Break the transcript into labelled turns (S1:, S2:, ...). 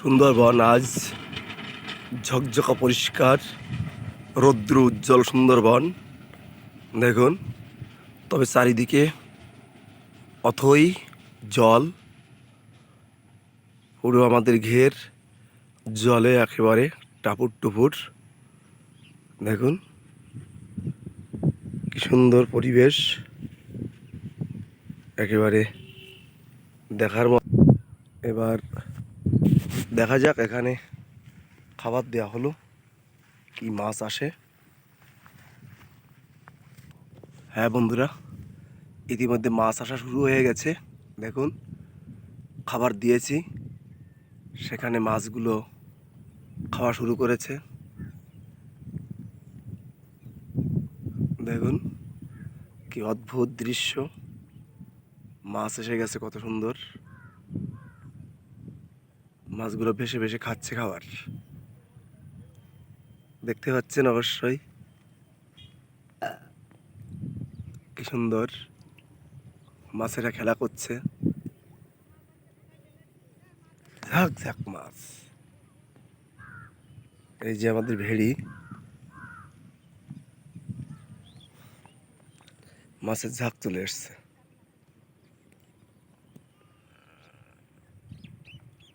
S1: সুন্দরবন আজ ঝকঝকা পরিষ্কার, রৌদ্র উজ্জ্বল সুন্দরবন। দেখুন, তবে চারিদিকে অথই জল। পুরো আমাদের ঘের জলে একেবারে টাপুর টুপুর দেখুন, কি সুন্দর পরিবেশ। একেবারে দেখার মতো। এবার দেখা যাক এখানে খাবার দেওয়া হলো, কি মাছ আসে। হ্যাঁ বন্ধুরা, ইতিমধ্যে মাছ আসা শুরু হয়ে গেছে। দেখুন, খাবার দিয়েছি। সেখানে মাছগুলো খাওয়া শুরু করেছে। দেখুন, কি অদ্ভুত দৃশ্য। মাছ এসে গেছে, কত সুন্দর। মাছগুলো ভেসে ভেসে খাচ্ছে খাবার দেখতে পাচ্ছেন অবশ্যই। কি সুন্দর মাছেরা খেলা করছে। ঝাক ঝাক মাছ। এই যে আমাদের ভেড়ি। মাছের ঝাঁক চলে এসছে।